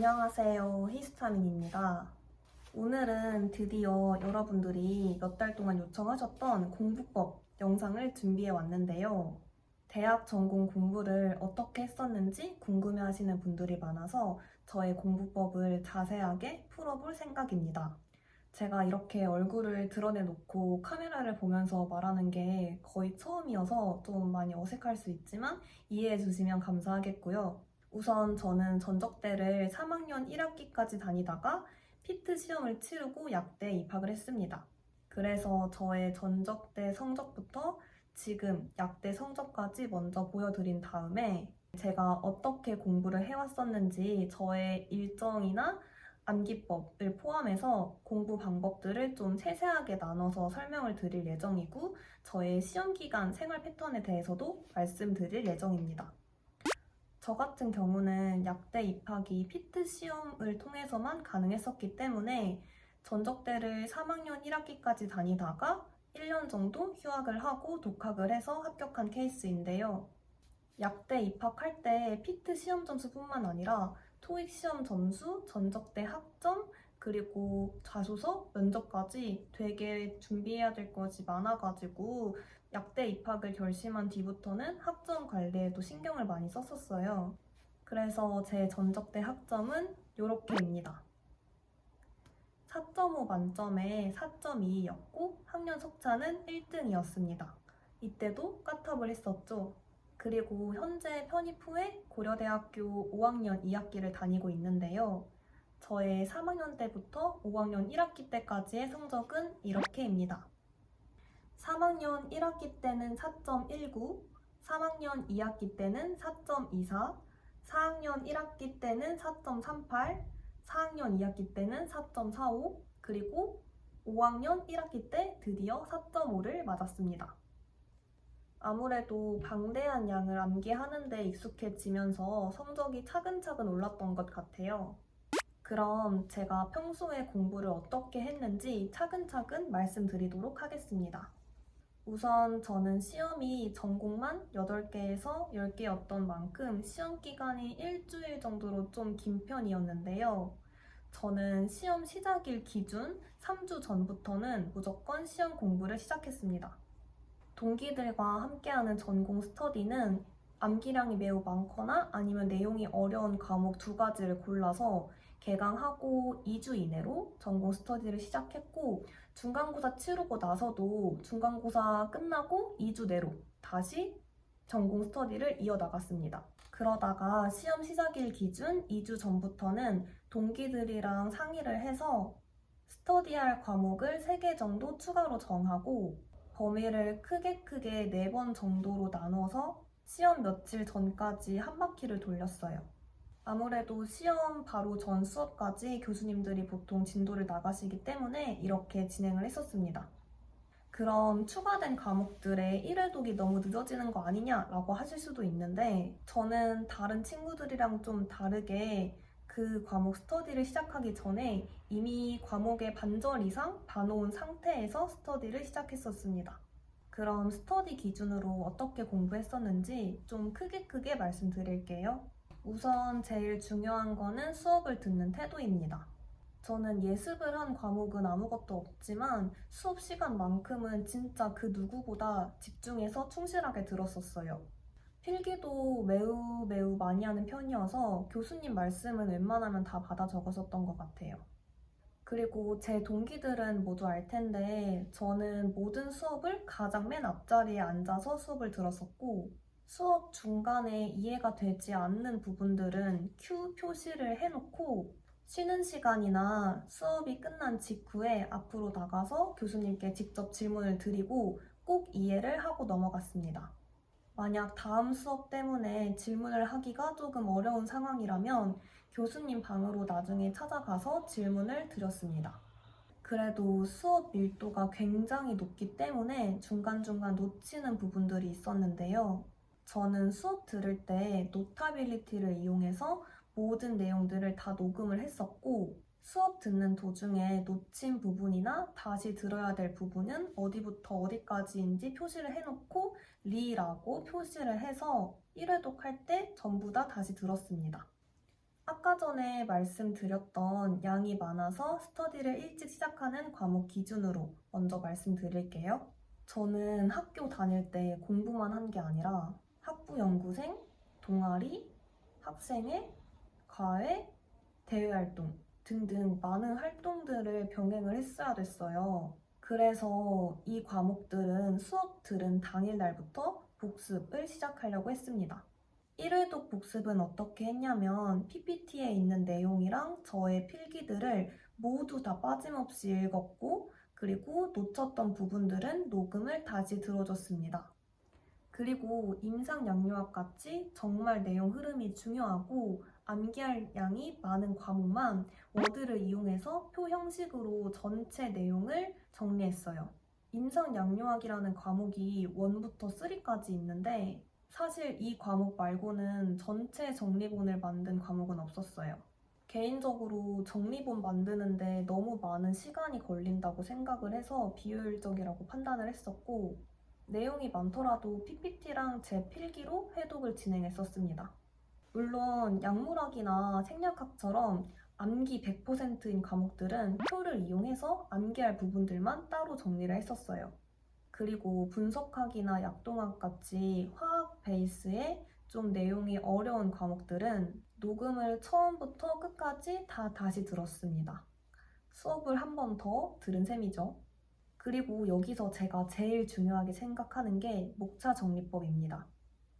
안녕하세요. 히스타민입니다. 오늘은 드디어 여러분들이 몇 달 동안 요청하셨던 공부법 영상을 준비해 왔는데요. 대학 전공 공부를 어떻게 했었는지 궁금해 하시는 분들이 많아서 저의 공부법을 자세하게 풀어볼 생각입니다. 제가 이렇게 얼굴을 드러내놓고 카메라를 보면서 말하는 게 거의 처음이어서 좀 많이 어색할 수 있지만 이해해 주시면 감사하겠고요. 우선 저는 전적대를 3학년 1학기까지 다니다가 피트 시험을 치르고 약대에 입학을 했습니다. 그래서 저의 전적대 성적부터 지금 약대 성적까지 먼저 보여드린 다음에 제가 어떻게 공부를 해왔었는지 저의 일정이나 암기법을 포함해서 공부 방법들을 좀 세세하게 나눠서 설명을 드릴 예정이고 저의 시험 기간 생활 패턴에 대해서도 말씀드릴 예정입니다. 저 같은 경우는 약대 입학이 피트 시험을 통해서만 가능했었기 때문에 전적대를 3학년 1학기까지 다니다가 1년 정도 휴학을 하고 독학을 해서 합격한 케이스인데요. 약대 입학할 때 피트 시험 점수뿐만 아니라 토익 시험 점수, 전적대 학점, 그리고 자소서, 면접까지 되게 준비해야 될 것이 많아가지고 약대 입학을 결심한 뒤부터는 학점 관리에도 신경을 많이 썼었어요. 그래서 제 전적대 학점은 이렇게입니다. 4.5 만점에 4.2였고 학년 속차는 1등이었습니다. 이때도 까탑을 했었죠. 그리고 현재 편입 후에 고려대학교 5학년 2학기를 다니고 있는데요. 저의 3학년 때부터 5학년 1학기 때까지의 성적은 이렇게입니다. 3학년 1학기 때는 4.19, 3학년 2학기 때는 4.24, 4학년 1학기 때는 4.38, 4학년 2학기 때는 4.45, 그리고 5학년 1학기 때 드디어 4.5를 맞았습니다. 아무래도 방대한 양을 암기하는 데 익숙해지면서 성적이 차근차근 올랐던 것 같아요. 그럼 제가 평소에 공부를 어떻게 했는지 차근차근 말씀드리도록 하겠습니다. 우선 저는 시험이 전공만 8개에서 10개였던 만큼 시험 기간이 일주일 정도로 좀 긴 편이었는데요. 저는 시험 시작일 기준 3주 전부터는 무조건 시험 공부를 시작했습니다. 동기들과 함께하는 전공 스터디는 암기량이 매우 많거나 아니면 내용이 어려운 과목 두 가지를 골라서 개강하고 2주 이내로 전공 스터디를 시작했고 중간고사 치르고 나서도 중간고사 끝나고 2주 내로 다시 전공 스터디를 이어나갔습니다. 그러다가 시험 시작일 기준 2주 전부터는 동기들이랑 상의를 해서 스터디할 과목을 3개 정도 추가로 정하고 범위를 크게 크게 4번 정도로 나눠서 시험 며칠 전까지 한 바퀴를 돌렸어요. 아무래도 시험 바로 전 수업까지 교수님들이 보통 진도를 나가시기 때문에 이렇게 진행을 했었습니다. 그럼 추가된 과목들의 1회독이 너무 늦어지는 거 아니냐라고 하실 수도 있는데 저는 다른 친구들이랑 좀 다르게 그 과목 스터디를 시작하기 전에 이미 과목의 반절 이상 봐놓은 상태에서 스터디를 시작했었습니다. 그럼 스터디 기준으로 어떻게 공부했었는지 좀 크게 크게 말씀드릴게요. 우선 제일 중요한 거는 수업을 듣는 태도입니다. 저는 예습을 한 과목은 아무것도 없지만 수업 시간만큼은 진짜 그 누구보다 집중해서 충실하게 들었었어요. 필기도 매우 매우 많이 하는 편이어서 교수님 말씀은 웬만하면 다 받아 적었었던 것 같아요. 그리고 제 동기들은 모두 알 텐데 저는 모든 수업을 가장 맨 앞자리에 앉아서 수업을 들었었고 수업 중간에 이해가 되지 않는 부분들은 큐 표시를 해놓고 쉬는 시간이나 수업이 끝난 직후에 앞으로 나가서 교수님께 직접 질문을 드리고 꼭 이해를 하고 넘어갔습니다. 만약 다음 수업 때문에 질문을 하기가 조금 어려운 상황이라면 교수님 방으로 나중에 찾아가서 질문을 드렸습니다. 그래도 수업 밀도가 굉장히 높기 때문에 중간중간 놓치는 부분들이 있었는데요. 저는 수업 들을 때 노타빌리티를 이용해서 모든 내용들을 다 녹음을 했었고 수업 듣는 도중에 놓친 부분이나 다시 들어야 될 부분은 어디부터 어디까지인지 표시를 해놓고 리라고 표시를 해서 1회독 할 때 전부 다 다시 들었습니다. 아까 전에 말씀드렸던 양이 많아서 스터디를 일찍 시작하는 과목 기준으로 먼저 말씀드릴게요. 저는 학교 다닐 때 공부만 한 게 아니라 학부 연구생, 동아리, 학생회, 과외, 대외활동 등등 많은 활동들을 병행을 했어야 됐어요. 그래서 이 과목들은 수업 들은 당일 날부터 복습을 시작하려고 했습니다. 1회독 복습은 어떻게 했냐면 PPT에 있는 내용이랑 저의 필기들을 모두 다 빠짐없이 읽었고 그리고 놓쳤던 부분들은 녹음을 다시 들어줬습니다. 그리고 임상양료학 같이 정말 내용 흐름이 중요하고 암기할 양이 많은 과목만 워드를 이용해서 표 형식으로 전체 내용을 정리했어요. 임상양료학이라는 과목이 1부터 3까지 있는데 사실 이 과목 말고는 전체 정리본을 만든 과목은 없었어요. 개인적으로 정리본 만드는데 너무 많은 시간이 걸린다고 생각을 해서 비효율적이라고 판단을 했었고 내용이 많더라도 PPT랑 제 필기로 회독을 진행했었습니다. 물론 약물학이나 생략학처럼 암기 100%인 과목들은 표를 이용해서 암기할 부분들만 따로 정리를 했었어요. 그리고 분석학이나 약동학 같이 화학 베이스의 좀 내용이 어려운 과목들은 녹음을 처음부터 끝까지 다 다시 들었습니다. 수업을 한 번 더 들은 셈이죠. 그리고 여기서 제가 제일 중요하게 생각하는 게 목차 정리법입니다.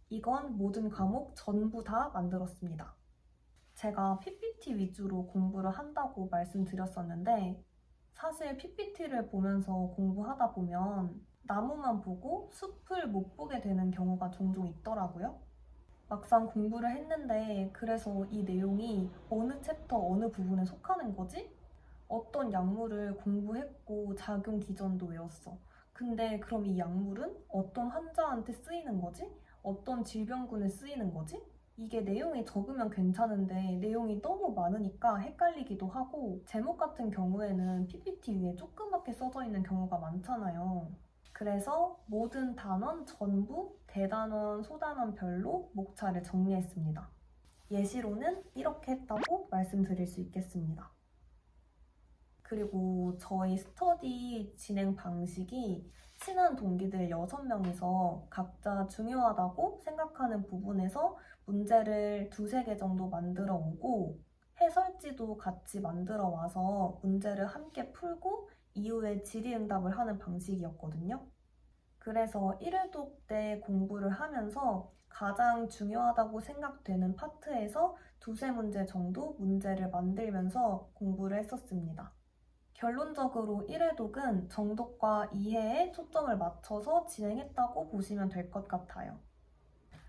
이건 모든 과목 전부 다 만들었습니다. 제가 PPT 위주로 공부를 한다고 말씀드렸었는데 사실 PPT를 보면서 공부하다 보면 나무만 보고 숲을 못 보게 되는 경우가 종종 있더라고요. 막상 공부를 했는데 그래서 이 내용이 어느 챕터 어느 부분에 속하는 거지? 어떤 약물을 공부했고 작용 기전도 외웠어. 근데 그럼 이 약물은 어떤 환자한테 쓰이는 거지? 어떤 질병군에 쓰이는 거지? 이게 내용이 적으면 괜찮은데 내용이 너무 많으니까 헷갈리기도 하고 제목 같은 경우에는 PPT 위에 조그맣게 써져 있는 경우가 많잖아요. 그래서 모든 단원 전부 대단원, 소단원별로 목차를 정리했습니다. 예시로는 이렇게 했다고 말씀드릴 수 있겠습니다. 그리고 저희 스터디 진행 방식이 친한 동기들 6명이서 각자 중요하다고 생각하는 부분에서 문제를 두세 개 정도 만들어 오고 해설지도 같이 만들어 와서 문제를 함께 풀고 이후에 질의응답을 하는 방식이었거든요. 그래서 1회독 때 공부를 하면서 가장 중요하다고 생각되는 파트에서 두세 문제 정도 문제를 만들면서 공부를 했었습니다. 결론적으로 1회독은 정독과 이해에 초점을 맞춰서 진행했다고 보시면 될 것 같아요.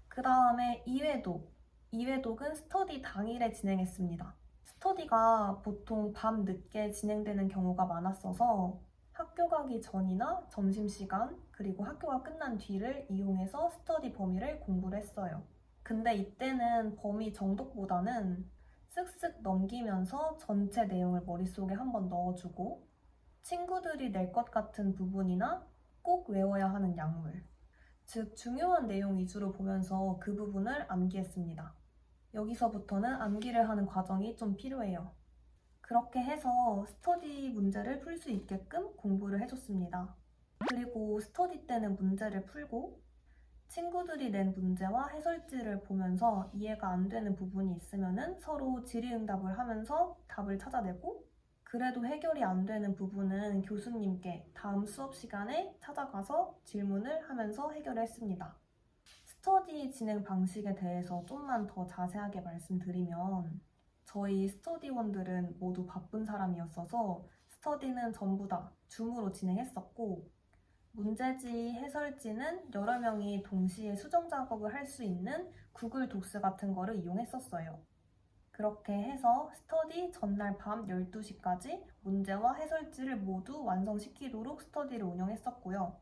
그 다음에 2회독. 2회독은 스터디 당일에 진행했습니다. 스터디가 보통 밤 늦게 진행되는 경우가 많았어서 학교 가기 전이나 점심시간, 그리고 학교가 끝난 뒤를 이용해서 스터디 범위를 공부를 했어요. 근데 이때는 범위 정독보다는 쓱쓱 넘기면서 전체 내용을 머릿속에 한번 넣어주고 친구들이 낼 것 같은 부분이나 꼭 외워야 하는 약물, 즉 중요한 내용 위주로 보면서 그 부분을 암기했습니다. 여기서부터는 암기를 하는 과정이 좀 필요해요. 그렇게 해서 스터디 문제를 풀 수 있게끔 공부를 해줬습니다. 그리고 스터디 때는 문제를 풀고 친구들이 낸 문제와 해설지를 보면서 이해가 안 되는 부분이 있으면 서로 질의응답을 하면서 답을 찾아내고 그래도 해결이 안 되는 부분은 교수님께 다음 수업 시간에 찾아가서 질문을 하면서 해결했습니다. 스터디 진행 방식에 대해서 좀만 더 자세하게 말씀드리면 저희 스터디원들은 모두 바쁜 사람이었어서 스터디는 전부 다 줌으로 진행했었고 문제지, 해설지는 여러 명이 동시에 수정 작업을 할 수 있는 구글 독스 같은 거를 이용했었어요. 그렇게 해서 스터디 전날 밤 12시까지 문제와 해설지를 모두 완성시키도록 스터디를 운영했었고요.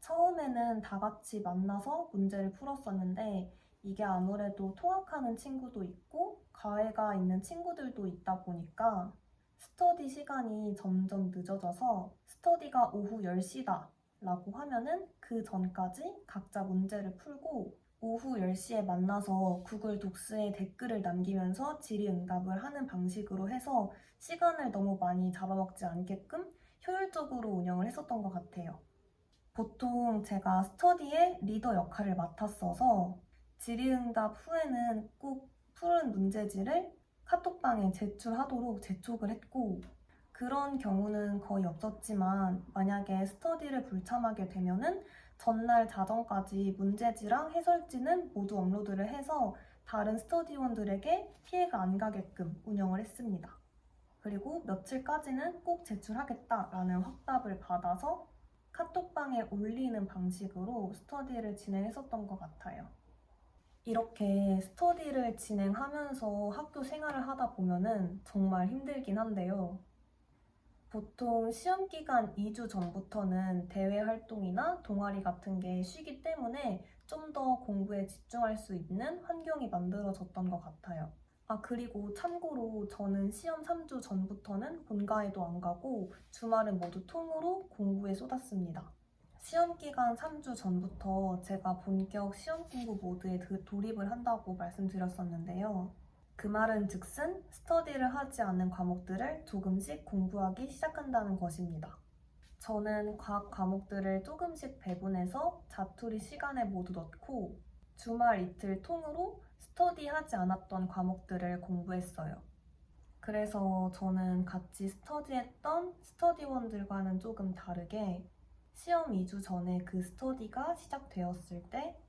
처음에는 다 같이 만나서 문제를 풀었었는데 이게 아무래도 통학하는 친구도 있고 과외가 있는 친구들도 있다 보니까 스터디 시간이 점점 늦어져서 스터디가 오후 10시다 라고 하면은 그 전까지 각자 문제를 풀고 오후 10시에 만나서 구글 독스에 댓글을 남기면서 질의응답을 하는 방식으로 해서 시간을 너무 많이 잡아먹지 않게끔 효율적으로 운영을 했었던 것 같아요. 보통 제가 스터디의 리더 역할을 맡았어서 질의응답 후에는 꼭 푸른 문제지를 카톡방에 제출하도록 재촉을 했고 그런 경우는 거의 없었지만 만약에 스터디를 불참하게 되면은 전날 자정까지 문제지랑 해설지는 모두 업로드를 해서 다른 스터디원들에게 피해가 안 가게끔 운영을 했습니다. 그리고 며칠까지는 꼭 제출하겠다라는 확답을 받아서 카톡방에 올리는 방식으로 스터디를 진행했었던 것 같아요. 이렇게 스터디를 진행하면서 학교 생활을 하다 보면은 정말 힘들긴 한데요. 보통 시험 기간 2주 전부터는 대외 활동이나 동아리 같은 게 쉬기 때문에 좀 더 공부에 집중할 수 있는 환경이 만들어졌던 것 같아요. 아, 그리고 참고로 저는 시험 3주 전부터는 본가에도 안 가고 주말은 모두 통으로 공부에 쏟았습니다. 시험 기간 3주 전부터 제가 본격 시험 공부 모드에 드- 돌입을 한다고 말씀드렸었는데요. 그 말은 즉슨 스터디를 하지 않는 과목들을 조금씩 공부하기 시작한다는 것입니다. 저는 과학 과목들을 조금씩 배분해서 자투리 시간에 모두 넣고 주말 이틀 통으로 스터디하지 않았던 과목들을 공부했어요. 그래서 저는 같이 스터디했던 스터디원들과는 조금 다르게 시험 2주 전에 그 스터디가 시작되었을 때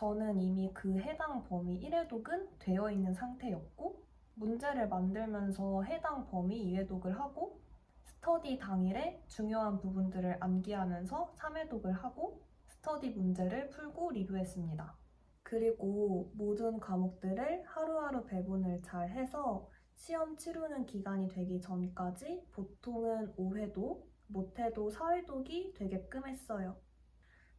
저는 이미 그 해당 범위 1회독은 되어 있는 상태였고 문제를 만들면서 해당 범위 2회독을 하고 스터디 당일에 중요한 부분들을 암기하면서 3회독을 하고 스터디 문제를 풀고 리뷰했습니다. 그리고 모든 과목들을 하루하루 배분을 잘 해서 시험 치르는 기간이 되기 전까지 보통은 5회독, 못해도 4회독이 되게끔 했어요.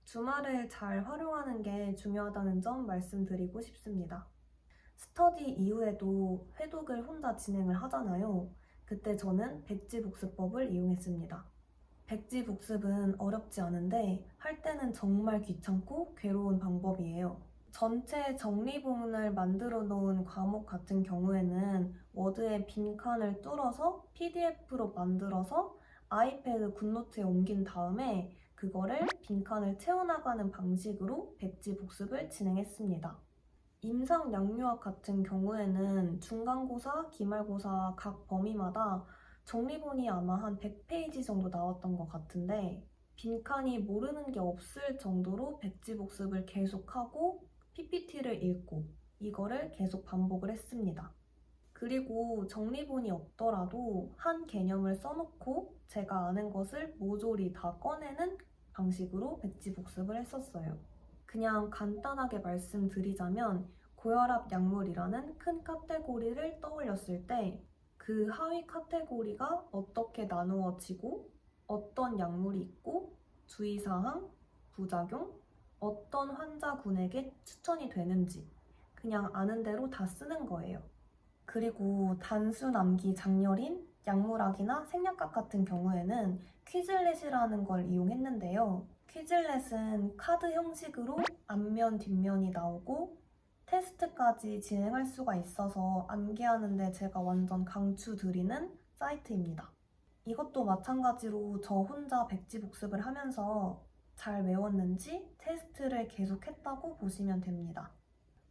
주말을 잘 활용하는 게 중요하다는 점 말씀드리고 싶습니다. 스터디 이후에도 회독을 혼자 진행을 하잖아요. 그때 저는 백지 복습법을 이용했습니다. 백지 복습은 어렵지 않은데 할 때는 정말 귀찮고 괴로운 방법이에요. 전체 정리본을 만들어 놓은 과목 같은 경우에는 워드에 빈칸을 뚫어서 PDF로 만들어서 아이패드 굿노트에 옮긴 다음에 그거를 빈칸을 채워나가는 방식으로 백지 복습을 진행했습니다. 임상 양유학 같은 경우에는 중간고사, 기말고사 각 범위마다 정리본이 아마 한 100페이지 정도 나왔던 것 같은데 빈칸이 모르는 게 없을 정도로 백지 복습을 계속하고 PPT를 읽고 이거를 계속 반복을 했습니다. 그리고 정리본이 없더라도 한 개념을 써놓고 제가 아는 것을 모조리 다 꺼내는 방식으로 백지 복습을 했었어요. 그냥 간단하게 말씀드리자면 고혈압 약물이라는 큰 카테고리를 떠올렸을 때 그 하위 카테고리가 어떻게 나누어지고 어떤 약물이 있고 주의사항, 부작용, 어떤 환자군에게 추천이 되는지 그냥 아는 대로 다 쓰는 거예요. 그리고 단순 암기 장렬인 약물학이나 생략학 같은 경우에는 퀴즐렛이라는 걸 이용했는데요. 퀴즐렛은 카드 형식으로 앞면, 뒷면이 나오고 테스트까지 진행할 수가 있어서 암기하는데 제가 완전 강추드리는 사이트입니다. 이것도 마찬가지로 저 혼자 백지 복습을 하면서 잘 외웠는지 테스트를 계속했다고 보시면 됩니다.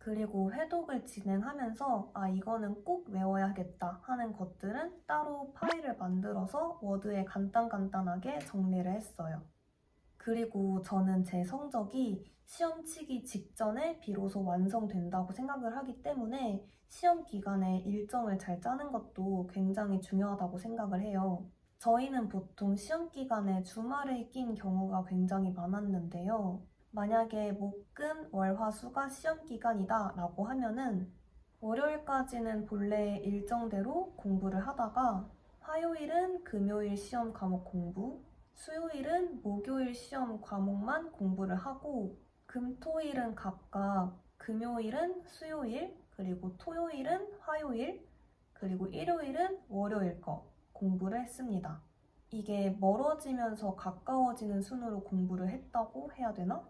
그리고 회독을 진행하면서 아 이거는 꼭 외워야겠다 하는 것들은 따로 파일을 만들어서 워드에 간단간단하게 정리를 했어요. 그리고 저는 제 성적이 시험 치기 직전에 비로소 완성된다고 생각을 하기 때문에 시험 기간에 일정을 잘 짜는 것도 굉장히 중요하다고 생각을 해요. 저희는 보통 시험 기간에 주말에 낀 경우가 굉장히 많았는데요. 만약에 목 금 월 화 수가 시험 기간이다 라고 하면은 월요일까지는 본래 일정대로 공부를 하다가 화요일은 금요일 시험 과목 공부, 수요일은 목요일 시험 과목만 공부를 하고 금토일은 각각 금요일은 수요일 그리고 토요일은 화요일 그리고 일요일은 월요일 거 공부를 했습니다. 이게 멀어지면서 가까워지는 순으로 공부를 했다고 해야 되나?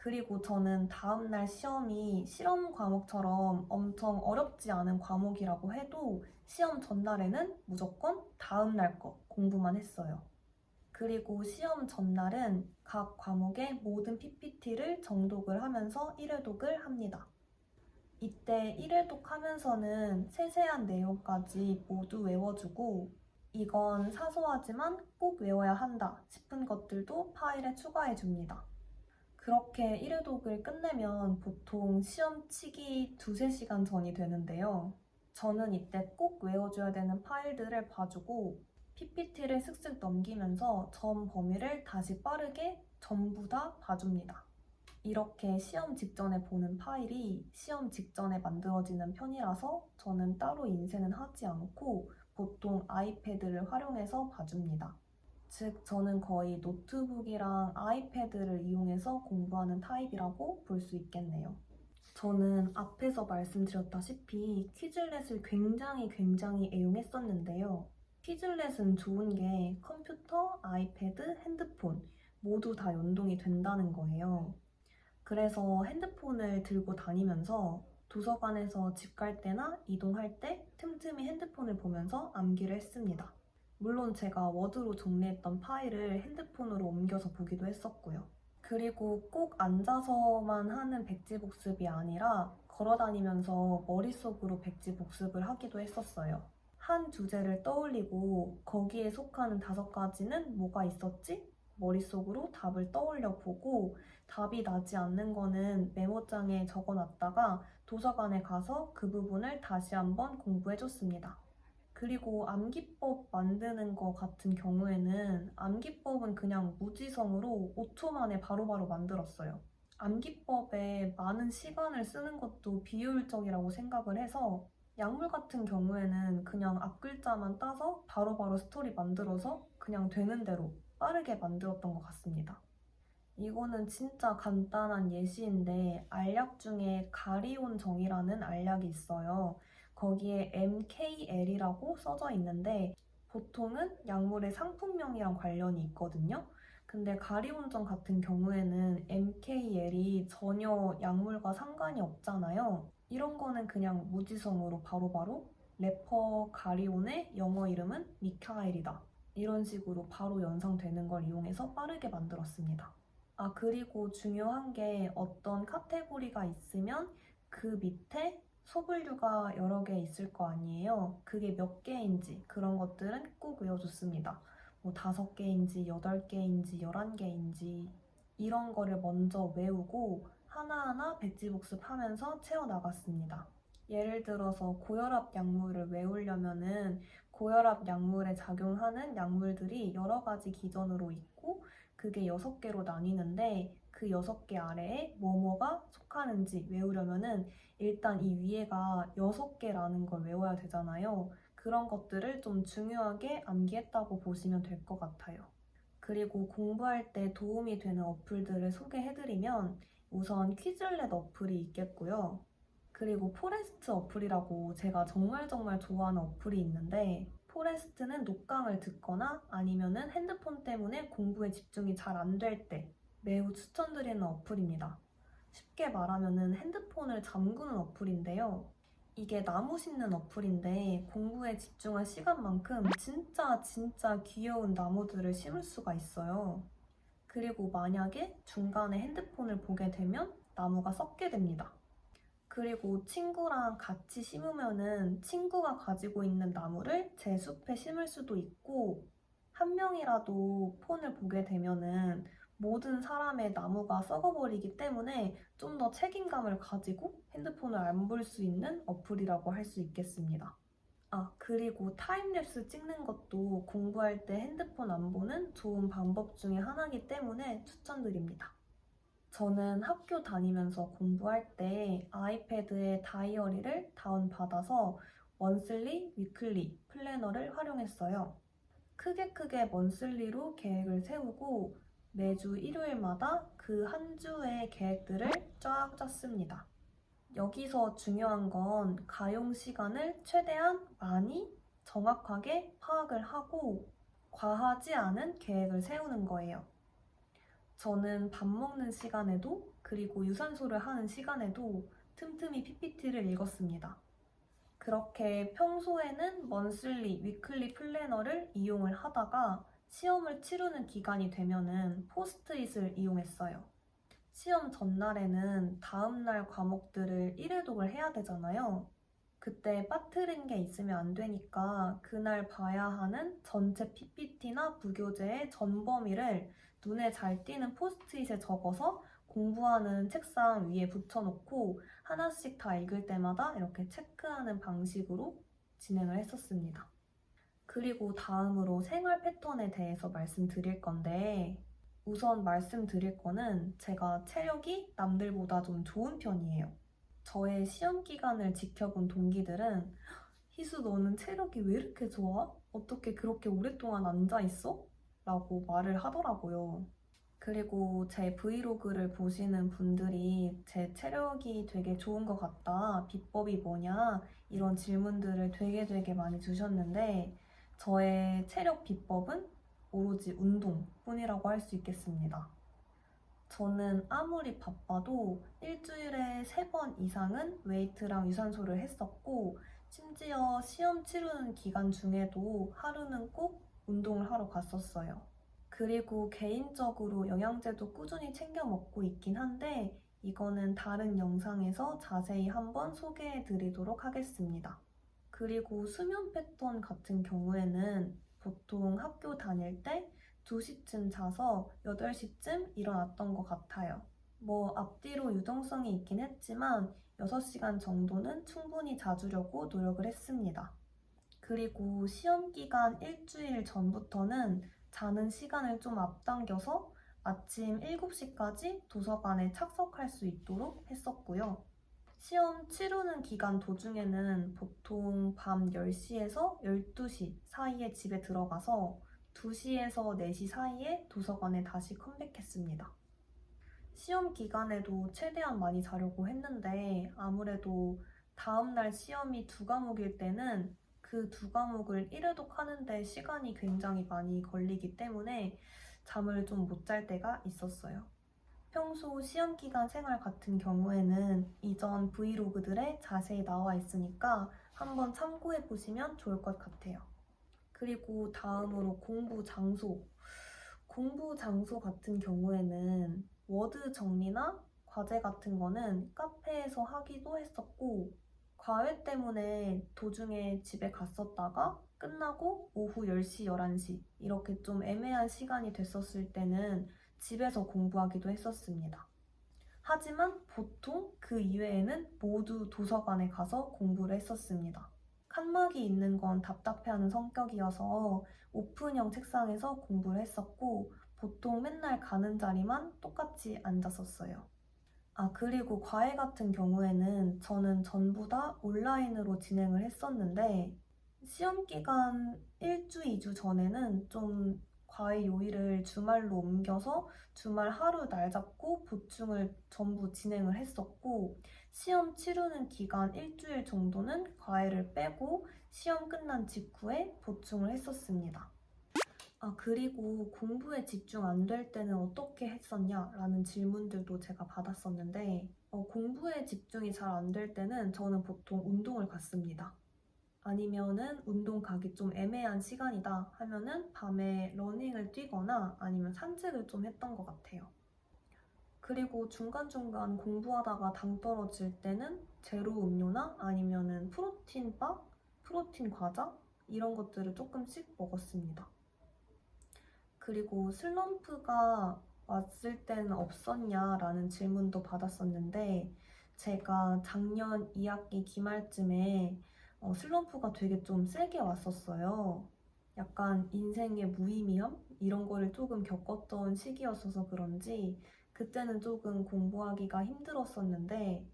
그리고 저는 다음날 시험이 실험 과목처럼 엄청 어렵지 않은 과목이라고 해도 시험 전날에는 무조건 다음날 거 공부만 했어요. 그리고 시험 전날은 각 과목의 모든 PPT를 정독을 하면서 1회독을 합니다. 이때 1회독 하면서는 세세한 내용까지 모두 외워주고 이건 사소하지만 꼭 외워야 한다 싶은 것들도 파일에 추가해 줍니다. 그렇게 1회독을 끝내면 보통 시험 치기 두세 시간 전이 되는데요. 저는 이때 꼭 외워줘야 되는 파일들을 봐주고 PPT를 슥슥 넘기면서 점 범위를 다시 빠르게 전부 다 봐줍니다. 이렇게 시험 직전에 보는 파일이 시험 직전에 만들어지는 편이라서 저는 따로 인쇄는 하지 않고 보통 아이패드를 활용해서 봐줍니다. 즉, 저는 거의 노트북이랑 아이패드를 이용해서 공부하는 타입이라고 볼 수 있겠네요. 저는 앞에서 말씀드렸다시피 퀴즐렛을 굉장히 굉장히 애용했었는데요. 퀴즐렛은 좋은 게 컴퓨터, 아이패드, 핸드폰 모두 다 연동이 된다는 거예요. 그래서 핸드폰을 들고 다니면서 도서관에서 집 갈 때나 이동할 때 틈틈이 핸드폰을 보면서 암기를 했습니다. 물론 제가 워드로 정리했던 파일을 핸드폰으로 옮겨서 보기도 했었고요. 그리고 꼭 앉아서만 하는 백지 복습이 아니라 걸어 다니면서 머릿속으로 백지 복습을 하기도 했었어요. 한 주제를 떠올리고 거기에 속하는 다섯 가지는 뭐가 있었지? 머릿속으로 답을 떠올려 보고 답이 나지 않는 거는 메모장에 적어 놨다가 도서관에 가서 그 부분을 다시 한번 공부해 줬습니다. 그리고 암기법 만드는 거 같은 경우에는 암기법은 그냥 무지성으로 5초 만에 바로 바로 만들었어요. 암기법에 많은 시간을 쓰는 것도 비효율적이라고 생각을 해서 약물 같은 경우에는 그냥 앞글자만 따서 바로 바로 스토리 만들어서 그냥 되는 대로 빠르게 만들었던 것 같습니다. 이거는 진짜 간단한 예시인데 알약 중에 가리온정이라는 알약이 있어요. 거기에 MKL이라고 써져 있는데 보통은 약물의 상품명이랑 관련이 있거든요. 근데 가리온정 같은 경우에는 MKL이 전혀 약물과 상관이 없잖아요. 이런 거는 그냥 무지성으로 바로바로 래퍼 가리온의 영어 이름은 미카엘이다. 이런 식으로 바로 연상되는 걸 이용해서 빠르게 만들었습니다. 아, 그리고 중요한 게 어떤 카테고리가 있으면 그 밑에 소분류가 여러 개 있을 거 아니에요. 그게 몇 개인지 그런 것들은 꼭 외워줬습니다. 뭐 다섯 개인지, 여덟 개인지, 열한 개인지 이런 거를 먼저 외우고 하나하나 백지 복습하면서 채워 나갔습니다. 예를 들어서 고혈압 약물을 외우려면은 고혈압 약물에 작용하는 약물들이 여러 가지 기전으로 있고 그게 여섯 개로 나뉘는데 그 여섯 개 아래에 뭐뭐가 속하는지 외우려면은 일단 이 위에가 여섯 개라는 걸 외워야 되잖아요. 그런 것들을 좀 중요하게 암기했다고 보시면 될 것 같아요. 그리고 공부할 때 도움이 되는 어플들을 소개해드리면 우선 퀴즐렛 어플이 있겠고요. 그리고 포레스트 어플이라고 제가 정말 정말 좋아하는 어플이 있는데 포레스트는 녹강을 듣거나 아니면은 핸드폰 때문에 공부에 집중이 잘 안 될 때 매우 추천드리는 어플입니다. 쉽게 말하면은 핸드폰을 잠그는 어플인데요. 이게 나무 심는 어플인데 공부에 집중할 시간만큼 진짜 진짜 귀여운 나무들을 심을 수가 있어요. 그리고 만약에 중간에 핸드폰을 보게 되면 나무가 썩게 됩니다. 그리고 친구랑 같이 심으면은 친구가 가지고 있는 나무를 제 숲에 심을 수도 있고 한 명이라도 폰을 보게 되면은 모든 사람의 나무가 썩어버리기 때문에 좀 더 책임감을 가지고 핸드폰을 안 볼 수 있는 어플이라고 할 수 있겠습니다. 아, 그리고 타임랩스 찍는 것도 공부할 때 핸드폰 안 보는 좋은 방법 중에 하나이기 때문에 추천드립니다. 저는 학교 다니면서 공부할 때 아이패드에 다이어리를 다운받아서 원슬리, 위클리, 플래너를 활용했어요. 크게 크게 먼슬리로 계획을 세우고 매주 일요일마다 그 한 주의 계획들을 쫙 짰습니다. 여기서 중요한 건 가용 시간을 최대한 많이 정확하게 파악을 하고 과하지 않은 계획을 세우는 거예요. 저는 밥 먹는 시간에도 그리고 유산소를 하는 시간에도 틈틈이 PPT를 읽었습니다. 그렇게 평소에는 먼슬리, 위클리 플래너를 이용을 하다가 시험을 치르는 기간이 되면은 포스트잇을 이용했어요. 시험 전날에는 다음날 과목들을 1회독을 해야 되잖아요. 그때 빠뜨린 게 있으면 안 되니까 그날 봐야 하는 전체 PPT나 부교재의 전 범위를 눈에 잘 띄는 포스트잇에 적어서 공부하는 책상 위에 붙여놓고 하나씩 다 읽을 때마다 이렇게 체크하는 방식으로 진행을 했었습니다. 그리고 다음으로 생활 패턴에 대해서 말씀드릴 건데, 우선 말씀드릴 거는 제가 체력이 남들보다 좀 좋은 편이에요. 저의 시험 기간을 지켜본 동기들은 희수 너는 체력이 왜 이렇게 좋아? 어떻게 그렇게 오랫동안 앉아 있어? 라고 말을 하더라고요. 그리고 제 브이로그를 보시는 분들이 제 체력이 되게 좋은 것 같다. 비법이 뭐냐? 이런 질문들을 되게 되게 많이 주셨는데 저의 체력 비법은 오로지 운동뿐이라고 할 수 있겠습니다. 저는 아무리 바빠도 일주일에 세 번 이상은 웨이트랑 유산소를 했었고, 심지어 시험 치르는 기간 중에도 하루는 꼭 운동을 하러 갔었어요. 그리고 개인적으로 영양제도 꾸준히 챙겨 먹고 있긴 한데, 이거는 다른 영상에서 자세히 한번 소개해 드리도록 하겠습니다. 그리고 수면 패턴 같은 경우에는 보통 학교 다닐 때 2시쯤 자서 8시쯤 일어났던 것 같아요. 뭐 앞뒤로 유동성이 있긴 했지만 6시간 정도는 충분히 자주려고 노력을 했습니다. 그리고 시험 기간 일주일 전부터는 자는 시간을 좀 앞당겨서 아침 7시까지 도서관에 착석할 수 있도록 했었고요. 시험 치르는 기간 도중에는 보통 밤 10시에서 12시 사이에 집에 들어가서 2시에서 4시 사이에 도서관에 다시 컴백했습니다. 시험 기간에도 최대한 많이 자려고 했는데 아무래도 다음날 시험이 두 과목일 때는 그 두 과목을 1회독 하는데 시간이 굉장히 많이 걸리기 때문에 잠을 좀 못 잘 때가 있었어요. 평소 시험 기간 생활 같은 경우에는 이전 브이로그들에 자세히 나와 있으니까 한번 참고해 보시면 좋을 것 같아요. 그리고 다음으로 공부 장소. 공부 장소 같은 경우에는 워드 정리나 과제 같은 거는 카페에서 하기도 했었고, 과외 때문에 도중에 집에 갔었다가 끝나고 오후 10시, 11시 이렇게 좀 애매한 시간이 됐었을 때는 집에서 공부하기도 했었습니다. 하지만 보통 그 이외에는 모두 도서관에 가서 공부를 했었습니다. 칸막이 있는 건 답답해하는 성격이어서 오픈형 책상에서 공부를 했었고 보통 맨날 가는 자리만 똑같이 앉았었어요. 아, 그리고 과외 같은 경우에는 저는 전부 다 온라인으로 진행을 했었는데 시험 기간 1주, 2주 전에는 좀 과외 요일을 주말로 옮겨서 주말 하루 날 잡고 보충을 전부 진행을 했었고 시험 치르는 기간 일주일 정도는 과외를 빼고 시험 끝난 직후에 보충을 했었습니다. 아, 그리고 공부에 집중 안 될 때는 어떻게 했었냐? 라는 질문들도 제가 받았었는데, 어, 공부에 집중이 잘 안 될 때는 저는 보통 운동을 갔습니다. 아니면은 운동 가기 좀 애매한 시간이다 하면은 밤에 러닝을 뛰거나 아니면 산책을 좀 했던 것 같아요. 그리고 중간중간 공부하다가 당 떨어질 때는 제로 음료나 아니면은 프로틴 바, 프로틴 과자 이런 것들을 조금씩 먹었습니다. 그리고 슬럼프가 왔을 때는 없었냐라는 질문도 받았었는데 제가 작년 2학기 기말쯤에 어, 슬럼프가 되게 좀 세게 왔었어요. 약간 인생의 무의미함? 이런 거를 조금 겪었던 시기였어서 그런지 그때는 조금 공부하기가 힘들었었는데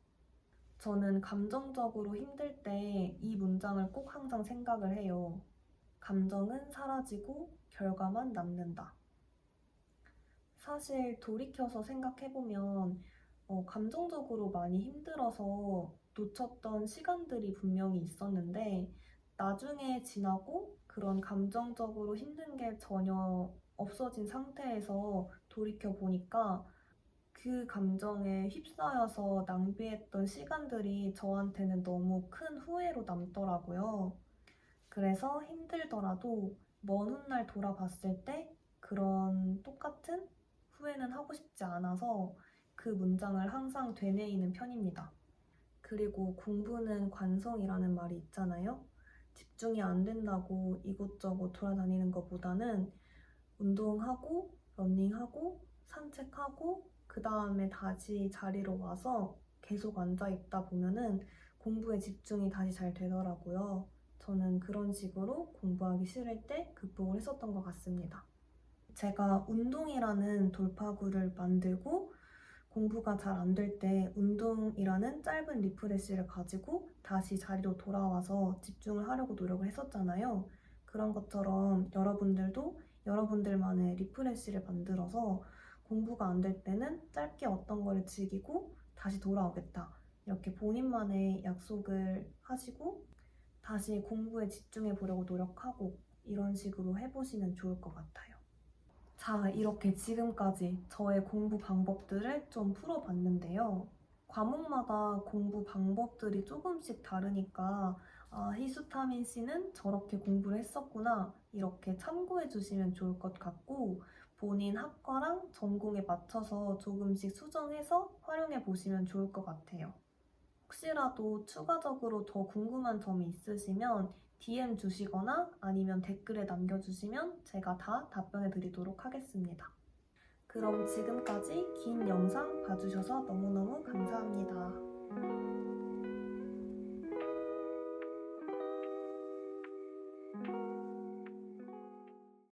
저는 감정적으로 힘들 때 이 문장을 꼭 항상 생각을 해요. 감정은 사라지고 결과만 남는다. 사실 돌이켜서 생각해보면 어, 감정적으로 많이 힘들어서 놓쳤던 시간들이 분명히 있었는데 나중에 지나고 그런 감정적으로 힘든 게 전혀 없어진 상태에서 돌이켜 보니까 그 감정에 휩싸여서 낭비했던 시간들이 저한테는 너무 큰 후회로 남더라고요. 그래서 힘들더라도 먼 훗날 돌아봤을 때 그런 똑같은 후회는 하고 싶지 않아서 그 문장을 항상 되뇌이는 편입니다. 그리고 공부는 관성이라는 말이 있잖아요. 집중이 안 된다고 이곳저곳 돌아다니는 것보다는 운동하고, 러닝하고, 산책하고, 그 다음에 다시 자리로 와서 계속 앉아 있다 보면은 공부에 집중이 다시 잘 되더라고요. 저는 그런 식으로 공부하기 싫을 때 극복을 했었던 것 같습니다. 제가 운동이라는 돌파구를 만들고 공부가 잘 안 될 때 운동이라는 짧은 리프레시를 가지고 다시 자리로 돌아와서 집중을 하려고 노력을 했었잖아요. 그런 것처럼 여러분들도 여러분들만의 리프레시를 만들어서 공부가 안 될 때는 짧게 어떤 거를 즐기고 다시 돌아오겠다. 이렇게 본인만의 약속을 하시고 다시 공부에 집중해 보려고 노력하고 이런 식으로 해보시면 좋을 것 같아요. 자, 이렇게 지금까지 저의 공부 방법들을 좀 풀어봤는데요. 과목마다 공부 방법들이 조금씩 다르니까 아, 히스타민 C는 저렇게 공부를 했었구나 이렇게 참고해 주시면 좋을 것 같고 본인 학과랑 전공에 맞춰서 조금씩 수정해서 활용해 보시면 좋을 것 같아요. 혹시라도 추가적으로 더 궁금한 점이 있으시면 DM 주시거나 아니면 댓글에 남겨주시면 제가 다 답변해 드리도록 하겠습니다. 그럼 지금까지 긴 영상 봐주셔서 너무너무 감사합니다.